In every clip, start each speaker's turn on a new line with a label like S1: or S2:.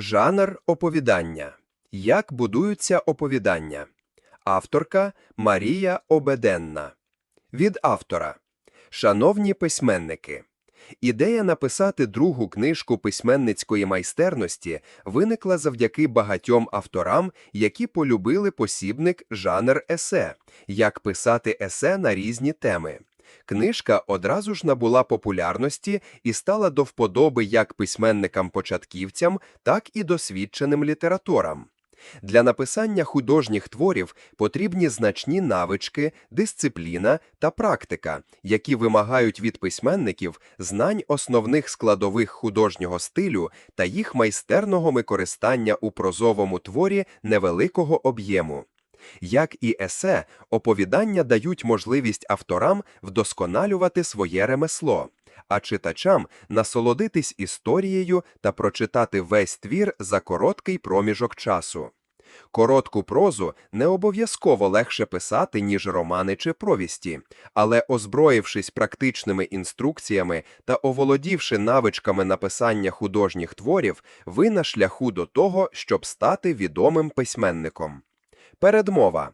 S1: Жанр оповідання. Як будуються оповідання. Авторка Марія Обеденна. Від автора. Шановні письменники. Ідея написати другу книжку письменницької майстерності виникла завдяки багатьом авторам, які полюбили посібник жанр есе, як писати есе на різні теми. Книжка одразу ж набула популярності і стала до вподоби як письменникам-початківцям, так і досвідченим літераторам. Для написання художніх творів потрібні значні навички, дисципліна та практика, які вимагають від письменників знань основних складових художнього стилю та їх майстерного використання у прозовому творі невеликого об'єму. Як і есе, оповідання дають можливість авторам вдосконалювати своє ремесло, а читачам насолодитись історією та прочитати весь твір за короткий проміжок часу. Коротку прозу не обов'язково легше писати, ніж романи чи повісті, але озброївшись практичними інструкціями та оволодівши навичками написання художніх творів, ви на шляху до того, щоб стати відомим письменником. Передмова.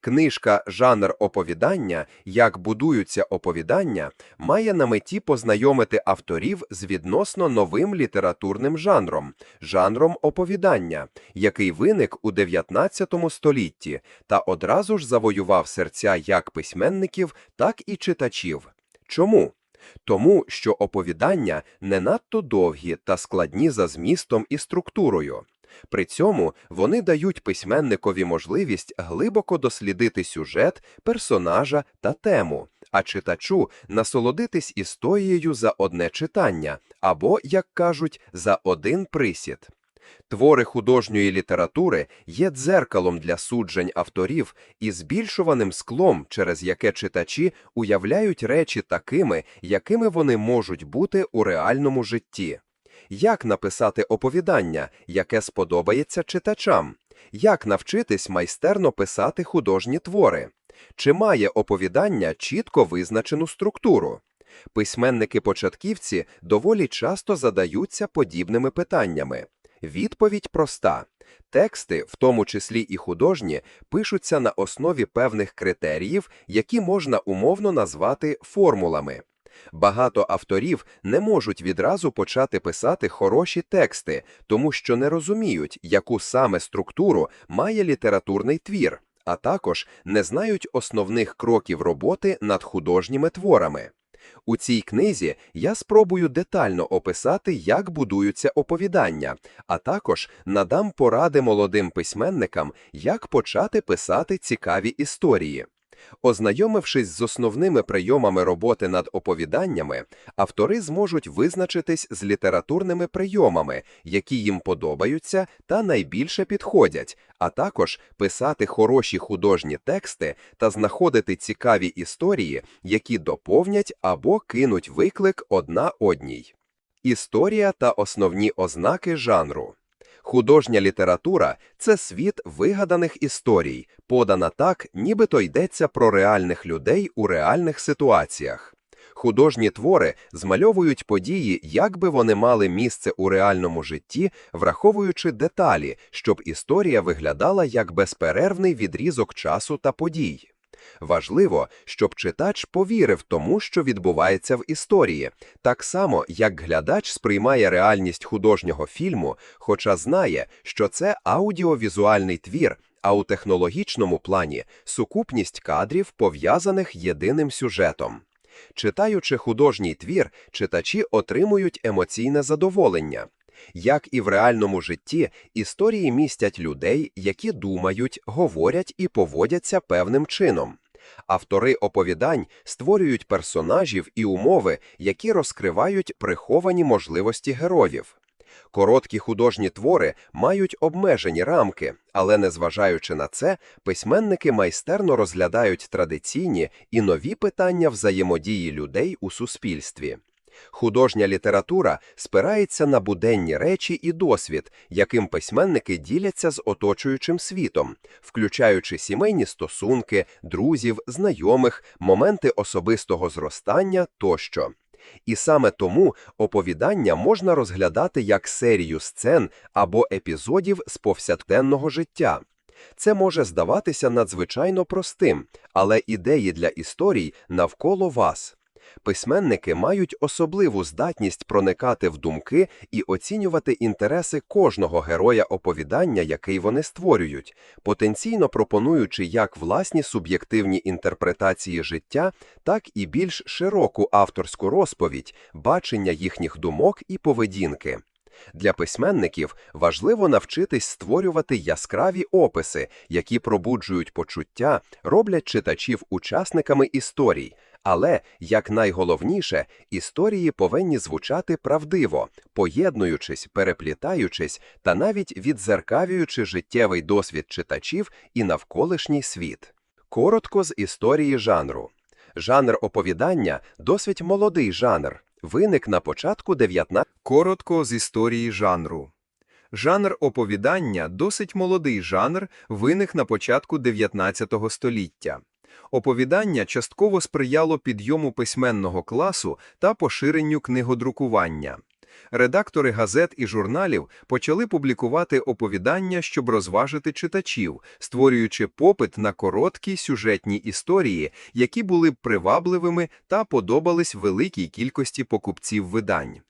S1: Книжка Жанр оповідання Як будуються оповідання має на меті познайомити авторів з відносно новим літературним жанром жанром оповідання, який виник у 19 столітті та одразу ж завоював серця як письменників, так і читачів. Чому? Тому, що оповідання не надто довгі та складні за змістом і структурою. При цьому вони дають письменникові можливість глибоко дослідити сюжет, персонажа та тему, а читачу насолодитись історією за одне читання або, як кажуть, за один присід. Твори художньої літератури є дзеркалом для суджень авторів і збільшуваним склом, через яке читачі уявляють речі такими, якими вони можуть бути у реальному житті. Як написати оповідання, яке сподобається читачам? Як навчитись майстерно писати художні твори? Чи має оповідання чітко визначену структуру? Письменники-початківці доволі часто задаються подібними питаннями. Відповідь проста. Тексти, в тому числі і художні, пишуться на основі певних критеріїв, які можна умовно назвати формулами. Багато авторів не можуть відразу почати писати хороші тексти, тому що не розуміють, яку саме структуру має літературний твір, а також не знають основних кроків роботи над художніми творами. У цій книзі я спробую детально описати, як будуються оповідання, а також надам поради молодим письменникам, як почати писати цікаві історії. Ознайомившись з основними прийомами роботи над оповіданнями, автори зможуть визначитись з літературними прийомами, які їм подобаються та найбільше підходять, а також писати хороші художні тексти та знаходити цікаві історії, які доповнять або кинуть виклик одна одній. Історія та основні ознаки жанру. Художня література це світ вигаданих історій, подана так, нібито йдеться про реальних людей у реальних ситуаціях. Художні твори змальовують події, як би вони мали місце у реальному житті, враховуючи деталі, щоб історія виглядала як безперервний відрізок часу та подій. Важливо, щоб читач повірив тому, що відбувається в історії, так само, як глядач сприймає реальність художнього фільму, хоча знає, що це аудіовізуальний твір, а у технологічному плані сукупність кадрів, пов'язаних єдиним сюжетом. Читаючи художній твір, читачі отримують емоційне задоволення. Як і в реальному житті, історії містять людей, які думають, говорять і поводяться певним чином. Автори оповідань створюють персонажів і умови, які розкривають приховані можливості героїв. Короткі художні твори мають обмежені рамки, але незважаючи на це, письменники майстерно розглядають традиційні і нові питання взаємодії людей у суспільстві. Художня література спирається на буденні речі і досвід, яким письменники діляться з оточуючим світом, включаючи сімейні стосунки, друзів, знайомих, моменти особистого зростання тощо. І саме тому оповідання можна розглядати як серію сцен або епізодів з повсякденного життя. Це може здаватися надзвичайно простим, але ідеї для історій навколо вас. Письменники мають особливу здатність проникати в думки і оцінювати інтереси кожного героя оповідання, який вони створюють, потенційно пропонуючи як власні суб'єктивні інтерпретації життя, так і більш широку авторську розповідь, бачення їхніх думок і поведінки. Для письменників важливо навчитись створювати яскраві описи, які пробуджують почуття, роблять читачів учасниками історій. Але, як найголовніше, історії повинні звучати правдиво, поєднуючись, переплітаючись та навіть відзеркавюючи життєвий досвід читачів і навколишній світ. Коротко з історії жанру. Жанр оповідання досить молодий жанр, виник на початку 19
S2: Коротко з історії жанру. Жанр оповідання досить молодий жанр, виник на початку 19 століття. Оповідання частково сприяло підйому письменного класу та поширенню книгодрукування. Редактори газет і журналів почали публікувати оповідання, щоб розважити читачів, створюючи попит на короткі сюжетні історії, які були б привабливими та подобались великій кількості покупців видань.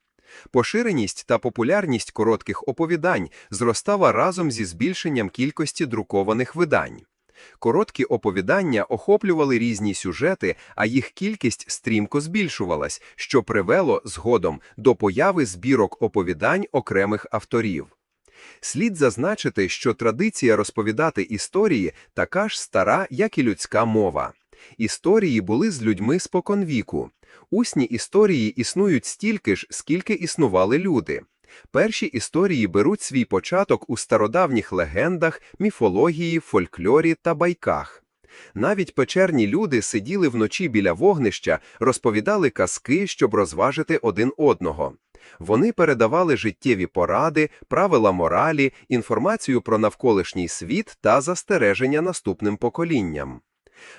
S2: Поширеність та популярність коротких оповідань зростала разом зі збільшенням кількості друкованих видань. Короткі оповідання охоплювали різні сюжети, а їх кількість стрімко збільшувалась, що привело згодом до появи збірок оповідань окремих авторів. Слід зазначити, що традиція розповідати історії така ж стара, як і людська мова. Історії були з людьми споконвіку. Усні історії існують стільки ж, скільки існували люди. Перші історії беруть свій початок у стародавніх легендах, міфології, фольклорі та байках. Навіть печерні люди сиділи вночі біля вогнища, розповідали казки, щоб розважити один одного. Вони передавали життєві поради, правила моралі, інформацію про навколишній світ та застереження наступним поколінням.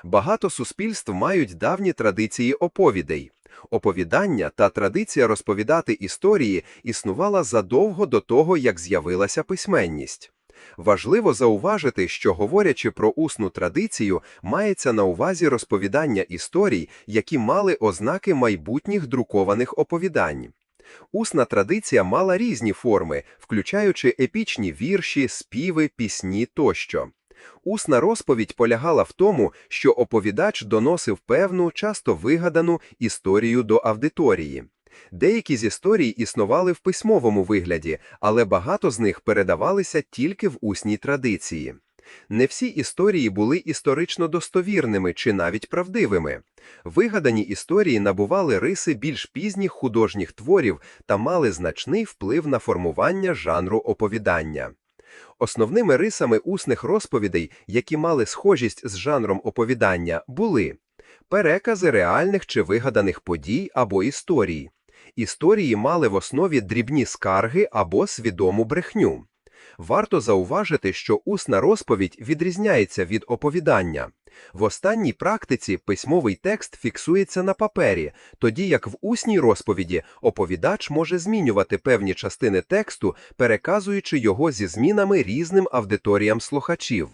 S2: Багато суспільств мають давні традиції оповідей. Оповідання та традиція розповідати історії існувала задовго до того, як з'явилася письменність. Важливо зауважити, що, говорячи про усну традицію, мається на увазі розповідання історій, які мали ознаки майбутніх друкованих оповідань. Усна традиція мала різні форми, включаючи епічні вірші, співи, пісні тощо. Усна розповідь полягала в тому, що оповідач доносив певну, часто вигадану історію до аудиторії. Деякі з історій існували в письмовому вигляді, але багато з них передавалися тільки в усній традиції. Не всі історії були історично достовірними чи навіть правдивими. Вигадані історії набували риси більш пізніх художніх творів та мали значний вплив на формування жанру оповідання. Основними рисами усних розповідей, які мали схожість з жанром оповідання, були перекази реальних чи вигаданих подій або історій. Історії мали в основі дрібні скарги або свідому брехню. Варто зауважити, що усна розповідь відрізняється від оповідання. В останній практиці письмовий текст фіксується на папері, тоді як в усній розповіді оповідач може змінювати певні частини тексту, переказуючи його зі змінами різним аудиторіям слухачів.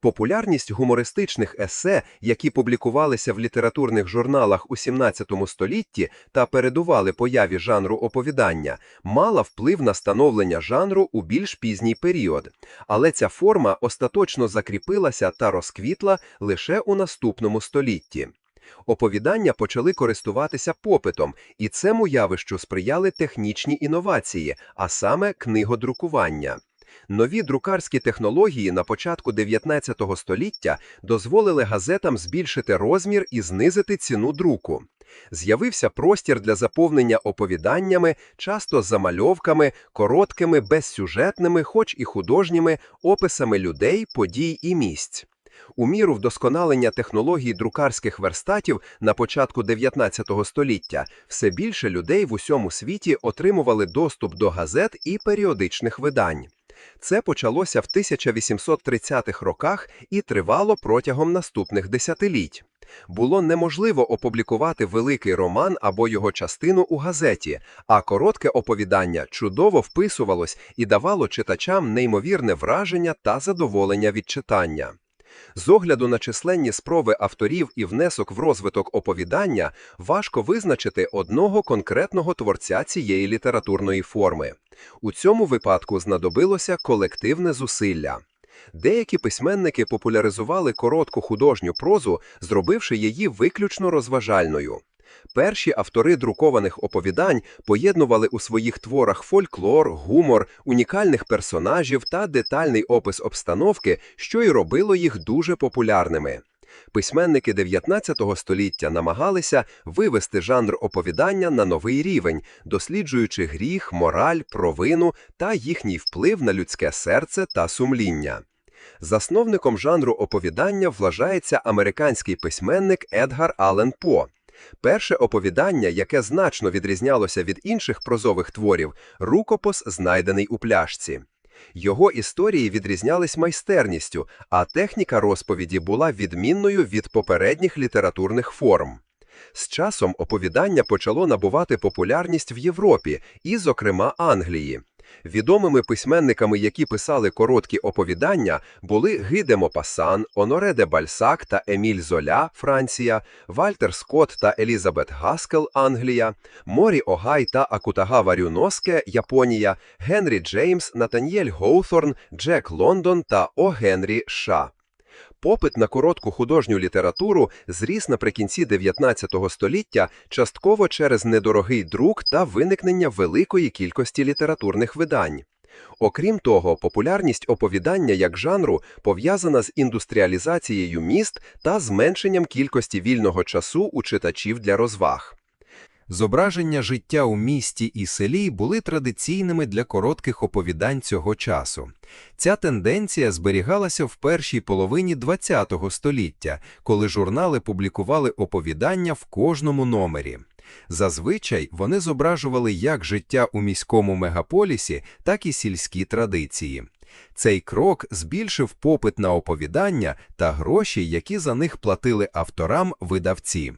S2: Популярність гумористичних есе, які публікувалися в літературних журналах у 17 столітті та передували появі жанру оповідання, мала вплив на становлення жанру у більш пізній період, але ця форма остаточно закріпилася та розквітла лише у наступному столітті. Оповідання почали користуватися попитом, і цьому явищу сприяли технічні інновації, а саме книгодрукування. Нові друкарські технології на початку 19 століття дозволили газетам збільшити розмір і знизити ціну друку. З'явився простір для заповнення оповіданнями, часто замальовками, короткими, безсюжетними, хоч і художніми, описами людей, подій і місць. У міру вдосконалення технологій друкарських верстатів на початку 19 століття все більше людей в усьому світі отримували доступ до газет і періодичних видань.
S1: Це почалося в 1830-х роках і тривало протягом наступних десятиліть. Було неможливо опублікувати великий роман або його частину у газеті, а коротке оповідання чудово вписувалось і давало читачам неймовірне враження та задоволення від читання. З огляду на численні спроби авторів і внесок в розвиток оповідання, важко визначити одного конкретного творця цієї літературної форми. У цьому випадку знадобилося колективне зусилля. Деякі письменники популяризували коротку художню прозу, зробивши її виключно розважальною. Перші автори друкованих оповідань поєднували у своїх творах фольклор, гумор, унікальних персонажів та детальний опис обстановки, що й робило їх дуже популярними. Письменники 19 століття намагалися вивести жанр оповідання на новий рівень, досліджуючи гріх, мораль, провину та їхній вплив на людське серце та сумління. Засновником жанру оповідання вважається американський письменник Едгар Аллен По. Перше оповідання, яке значно відрізнялося від інших прозових творів, рукопис, знайдений у пляшці. Його історії відрізнялись майстерністю, а техніка розповіді була відмінною від попередніх літературних форм. З часом оповідання почало набувати популярність в Європі і, зокрема, Англії. Відомими письменниками, які писали короткі оповідання, були Ги де Мопасан, Оноре де Бальсак та Еміль Золя, Франція, Вальтер Скотт та Елізабет Гаскел, Англія, Морі Огай та Акутагава Рюноске, Японія, Генрі Джеймс, Натаніель Гоуторн, Джек Лондон та О. Генрі Ша. Попит на коротку художню літературу зріс наприкінці 19 століття частково через недорогий друк та виникнення великої кількості літературних видань. Окрім того, популярність оповідання як жанру пов'язана з індустріалізацією міст та зменшенням кількості вільного часу у читачів для розваг.
S2: Зображення життя у місті і селі були традиційними для коротких оповідань цього часу. Ця тенденція зберігалася в першій половині ХХ століття, коли журнали публікували оповідання в кожному номері. Зазвичай вони зображували як життя у міському мегаполісі, так і сільські традиції. Цей крок збільшив попит на оповідання та гроші, які за них платили авторам видавці.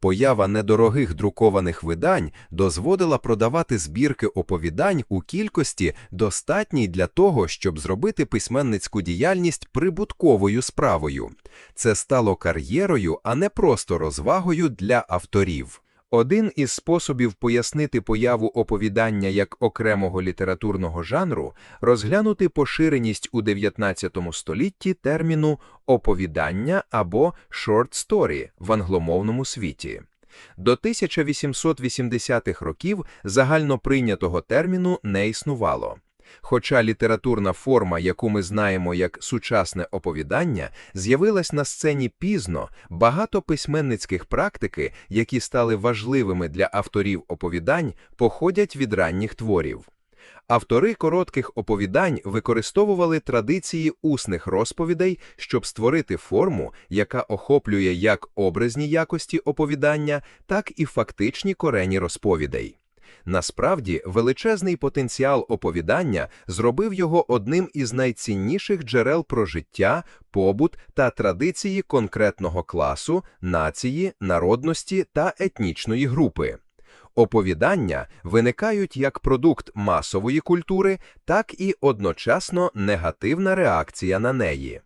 S2: Поява недорогих друкованих видань дозволила продавати збірки оповідань у кількості, достатній для того, щоб зробити письменницьку діяльність прибутковою справою. Це стало кар'єрою, а не просто розвагою для авторів. Один із способів пояснити появу оповідання як окремого літературного жанру розглянути поширеність у 19 столітті терміну оповідання або short story в англомовному світі. До 1880-х років загальноприйнятого терміну не існувало. Хоча літературна форма, яку ми знаємо як сучасне оповідання, з'явилась на сцені пізно, багато письменницьких практики, які стали важливими для авторів оповідань, походять від ранніх творів. Автори коротких оповідань використовували традиції усних розповідей, щоб створити форму, яка охоплює як образні якості оповідання, так і фактичні корені розповідей. Насправді, величезний потенціал оповідання зробив його одним із найцінніших джерел про життя, побут та традиції конкретного класу, нації, народності та етнічної групи. Оповідання виникають як продукт масової культури, так і одночасно негативна реакція на неї.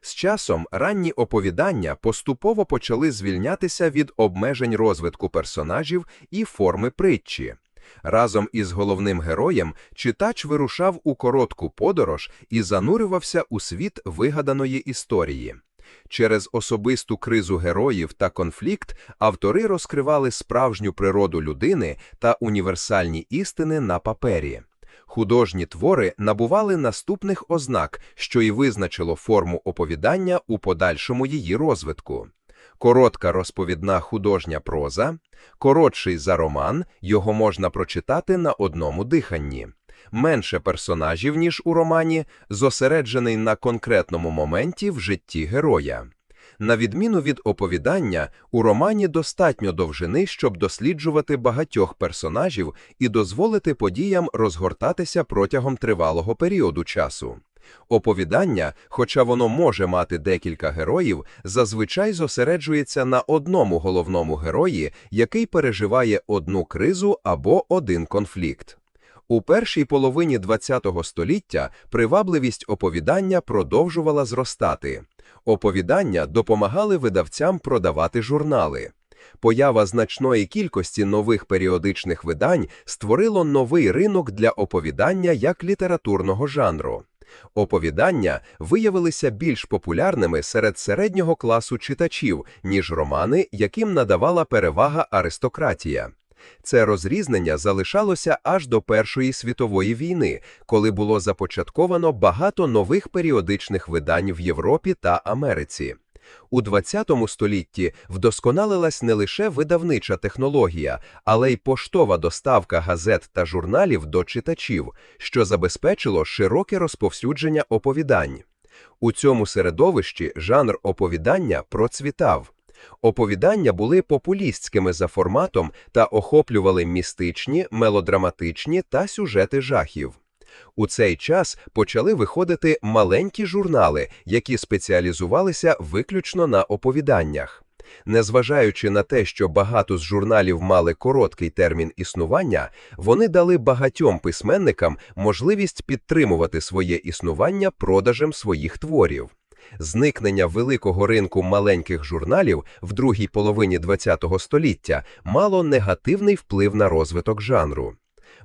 S2: З часом ранні оповідання поступово почали звільнятися від обмежень розвитку персонажів і форми притчі. Разом із головним героєм читач вирушав у коротку подорож і занурювався у світ вигаданої історії. Через особисту кризу героїв та конфлікт автори розкривали справжню природу людини та універсальні істини на папері. Художні твори набували наступних ознак, що й визначило форму оповідання у подальшому її розвитку. Коротка розповідна художня проза, коротший за роман, його можна прочитати на одному диханні, менше персонажів, ніж у романі, зосереджений на конкретному моменті в житті героя.
S1: На відміну від оповідання, у романі достатньо довжини, щоб досліджувати багатьох персонажів і дозволити подіям розгортатися протягом тривалого періоду часу. Оповідання, хоча воно може мати декілька героїв, зазвичай зосереджується на одному головному герої, який переживає одну кризу або один конфлікт. У першій половині ХХ століття привабливість оповідання продовжувала зростати. Оповідання допомагали видавцям продавати журнали. Поява значної кількості нових періодичних видань створило новий ринок для оповідання як літературного жанру. Оповідання виявилися більш популярними серед середнього класу читачів, ніж романи, яким надавала перевага аристократія. Це розрізнення залишалося аж до Першої світової війни, коли було започатковано багато нових періодичних видань в Європі та Америці. У ХХ столітті вдосконалилась не лише видавнича технологія, але й поштова доставка газет та журналів до читачів, що забезпечило широке розповсюдження оповідань. У цьому середовищі жанр оповідання процвітав. Оповідання були популістськими за форматом та охоплювали містичні, мелодраматичні та сюжети жахів. У цей час почали виходити маленькі журнали, які спеціалізувалися виключно на оповіданнях. Незважаючи на те, що багато з журналів мали короткий термін існування, вони дали багатьом письменникам можливість підтримувати своє існування продажем своїх творів. Зникнення великого ринку маленьких журналів в другій половині ХХ століття мало негативний вплив на розвиток жанру.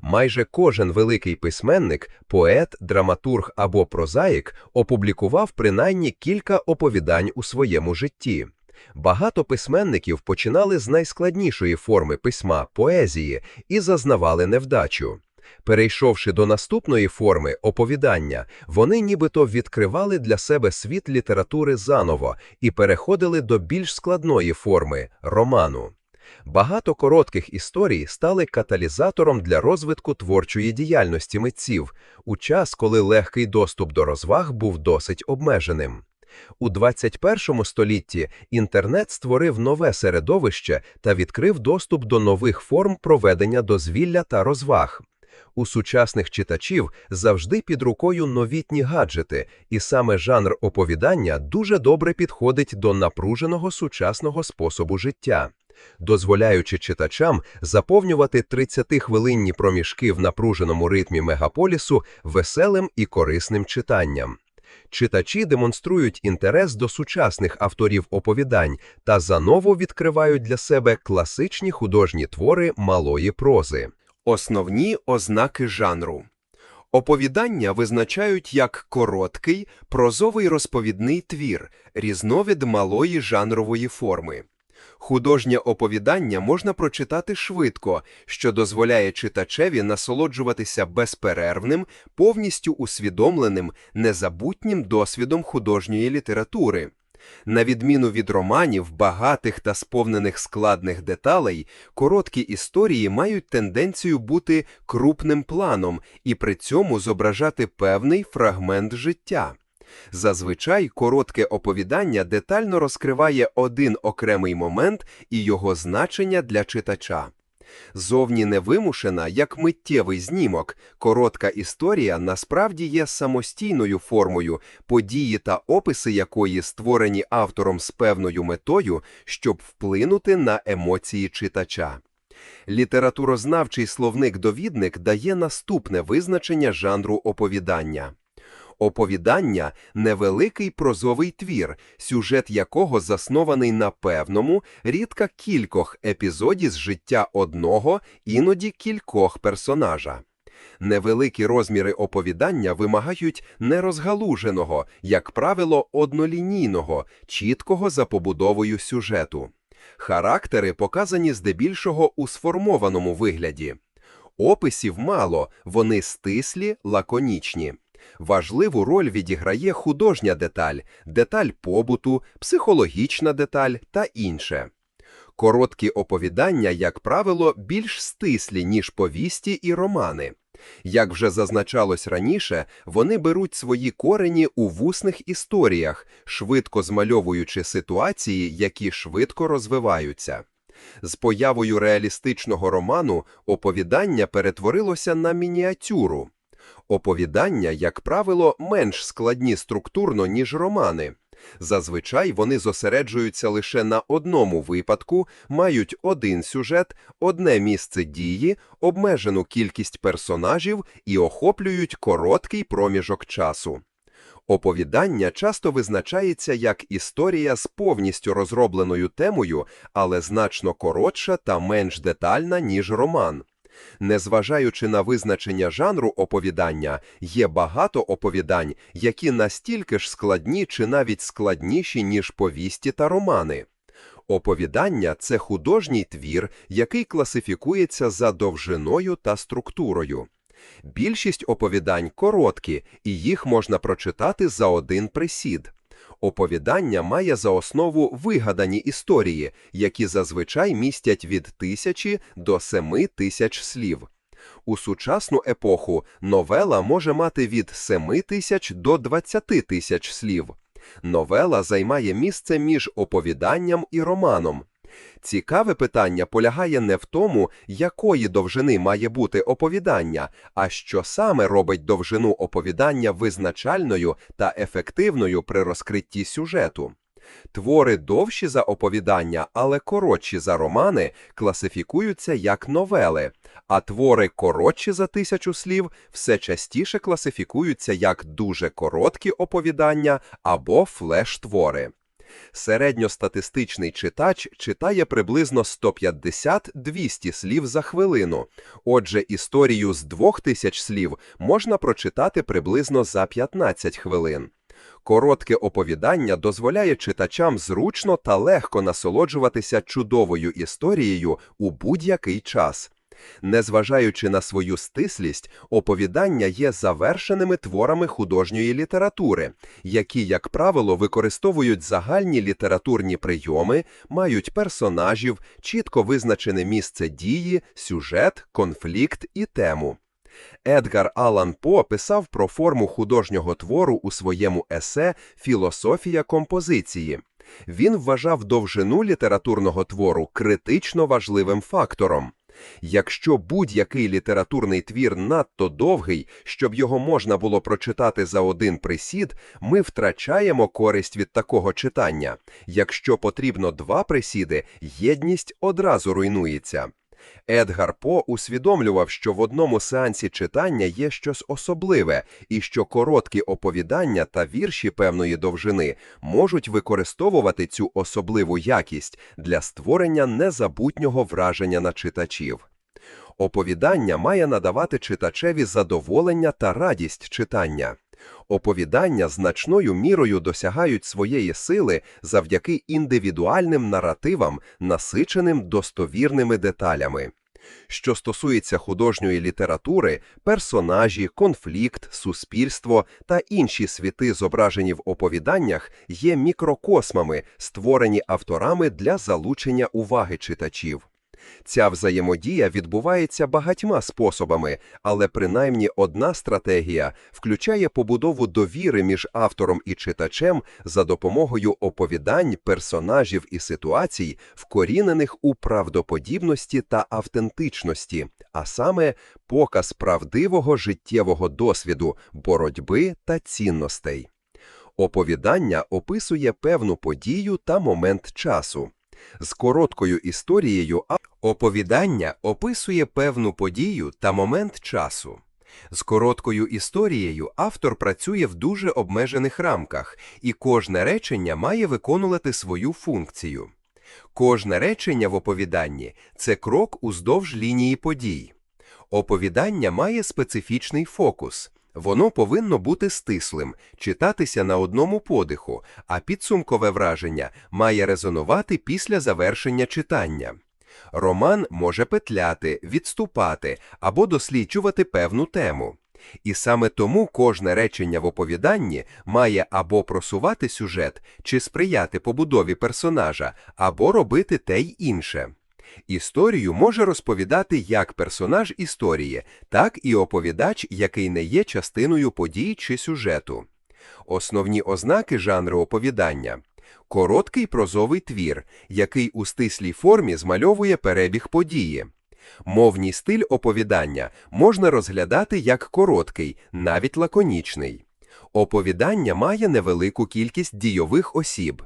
S1: Майже кожен великий письменник, поет, драматург або прозаїк опублікував принаймні кілька оповідань у своєму житті. Багато письменників починали з найскладнішої форми письма поезії і зазнавали невдачу. Перейшовши до наступної форми оповідання, вони нібито відкривали для себе світ літератури заново і переходили до більш складної форми роману. Багато коротких історій стали каталізатором для розвитку творчої діяльності митців у час, коли легкий доступ до розваг був досить обмеженим. У 21 столітті інтернет створив нове середовище та відкрив доступ до нових форм проведення дозвілля та розваг. У сучасних читачів завжди під рукою новітні гаджети, і саме жанр оповідання дуже добре підходить до напруженого сучасного способу життя, дозволяючи читачам заповнювати 30-хвилинні проміжки в напруженому ритмі мегаполісу веселим і корисним читанням. Читачі демонструють інтерес до сучасних авторів оповідань та заново відкривають для себе класичні художні твори малої прози.
S2: Основні ознаки жанру. Оповідання визначають як короткий, прозовий розповідний твір, різновид малої жанрової форми. Художнє оповідання можна прочитати швидко, що дозволяє читачеві насолоджуватися безперервним, повністю усвідомленим, незабутнім досвідом художньої літератури. На відміну від романів, багатих та сповнених складних деталей, короткі історії мають тенденцію бути крупним планом і при цьому зображати певний фрагмент життя. Зазвичай коротке оповідання детально розкриває один окремий момент і його значення для читача. Зовні невимушена, як миттєвий знімок, коротка історія насправді є самостійною формою, події та описи якої створені автором з певною метою, щоб вплинути на емоції читача. Літературознавчий словник-довідник дає наступне визначення жанру оповідання. Оповідання невеликий прозовий твір, сюжет якого заснований на певному, рідка кількох епізоді з життя одного, іноді кількох персонажа. Невеликі розміри оповідання вимагають нерозгалуженого, як правило, однолінійного, чіткого за побудовою сюжету. Характери показані здебільшого у сформованому вигляді. Описів мало, вони стислі, лаконічні. Важливу роль відіграє художня деталь, деталь побуту, психологічна деталь та інше. Короткі оповідання, як правило, більш стислі, ніж повісті і романи.
S1: Як вже зазначалось раніше, вони беруть свої корені у вусних історіях, швидко змальовуючи ситуації, які швидко розвиваються. З появою реалістичного роману оповідання перетворилося на мініатюру. Оповідання, як правило, менш складні структурно, ніж романи. Зазвичай вони зосереджуються лише на одному випадку, мають один сюжет, одне місце дії, обмежену кількість персонажів і охоплюють короткий проміжок часу. Оповідання часто визначається як історія з повністю розробленою темою, але значно коротша та менш детальна, ніж роман. Незважаючи на визначення жанру оповідання, є багато оповідань, які настільки ж складні чи навіть складніші, ніж повісті та романи. Оповідання – це художній твір, який класифікується за довжиною та структурою. Більшість оповідань короткі, і їх можна прочитати за один присід. Оповідання має за основу вигадані історії, які зазвичай містять від тисячі до семи тисяч слів. У сучасну епоху новела може мати від 7 тисяч до 20 тисяч слів. Новела займає місце між оповіданням і романом. Цікаве питання полягає не в тому, якої довжини має бути оповідання, а що саме робить довжину оповідання визначальною та ефективною при розкритті сюжету. Твори довші за оповідання, але коротші за романи класифікуються як новели, а твори коротші за тисячу слів все частіше класифікуються як дуже короткі оповідання або флеш-твори. Середньостатистичний читач читає приблизно 150-200 слів за хвилину. Отже, історію з 2000 слів можна прочитати приблизно за 15 хвилин. Коротке оповідання дозволяє читачам зручно та легко насолоджуватися чудовою історією у будь-який час. Незважаючи на свою стислість, оповідання є завершеними творами художньої літератури, які, як правило, використовують загальні літературні прийоми, мають персонажів, чітко визначене місце дії, сюжет, конфлікт і тему. Едгар Алан По писав про форму художнього твору у своєму есе Філософія композиції. Він вважав довжину літературного твору критично важливим фактором. Якщо будь-який літературний твір надто довгий, щоб його можна було прочитати за один присід, ми втрачаємо користь від такого читання. Якщо потрібно два присіди, єдність одразу руйнується. Едгар По усвідомлював, що в одному сеансі читання є щось особливе, і що короткі оповідання та вірші певної довжини можуть використовувати цю особливу якість для створення незабутнього враження на читачів. Оповідання має надавати читачеві задоволення та радість читання. Оповідання значною мірою досягають своєї сили завдяки індивідуальним наративам, насиченим достовірними деталями. Що стосується художньої літератури, персонажі, конфлікт, суспільство та інші світи, зображені в оповіданнях, є мікрокосмами, створені авторами для залучення уваги читачів. Ця взаємодія відбувається багатьма способами, але принаймні одна стратегія включає побудову довіри між автором і читачем за допомогою оповідань, персонажів і ситуацій, вкорінених у правдоподібності та автентичності, а саме показ правдивого життєвого досвіду, боротьби та цінностей. Оповідання описує певну подію та момент часу. З короткою історією оповідання описує певну подію та момент часу. З короткою історією автор працює в дуже обмежених рамках, і кожне речення має виконувати свою функцію. Кожне речення в оповіданні це крок уздовж лінії подій. Оповідання має специфічний фокус. Воно повинно бути стислим, читатися на одному подиху, а підсумкове враження має резонувати після завершення читання. Роман може петляти, відступати або досліджувати певну тему. І саме тому кожне речення в оповіданні має або просувати сюжет, чи сприяти побудові персонажа, або робити те й інше. Історію може розповідати як персонаж історії, так і оповідач, який не є частиною подій чи сюжету. Основні ознаки жанру оповідання – короткий прозовий твір, який у стислій формі змальовує перебіг події. Мовній стиль оповідання можна розглядати як короткий, навіть лаконічний. Оповідання має невелику кількість дійових осіб.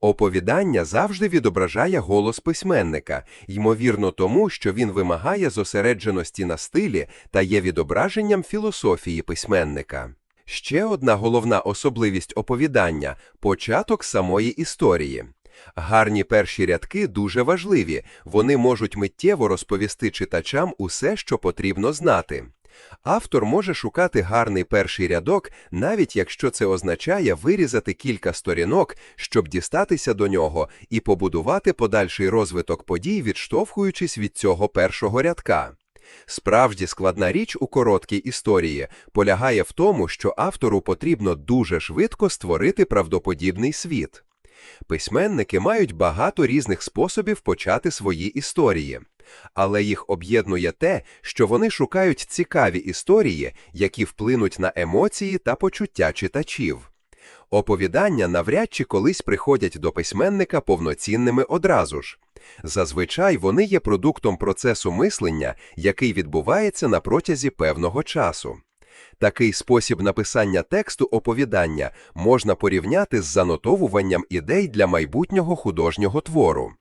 S1: Оповідання завжди відображає голос письменника, ймовірно тому, що він вимагає зосередженості на стилі та є відображенням філософії письменника. Ще одна головна особливість оповідання – початок самої історії. Гарні перші рядки дуже важливі, вони можуть миттєво розповісти читачам усе, що потрібно знати. Автор може шукати гарний перший рядок, навіть якщо це означає вирізати кілька сторінок, щоб дістатися до нього і побудувати подальший розвиток подій, відштовхуючись від цього першого рядка. Справді складна річ у короткій історії полягає в тому, що автору потрібно дуже швидко створити правдоподібний світ. Письменники мають багато різних способів почати свої історії. Але їх об'єднує те, що вони шукають цікаві історії, які вплинуть на емоції та почуття читачів. Оповідання навряд чи колись приходять до письменника повноцінними одразу ж. Зазвичай вони є продуктом процесу мислення, який відбувається на протязі певного часу. Такий спосіб написання тексту оповідання можна порівняти з занотовуванням ідей для майбутнього художнього твору.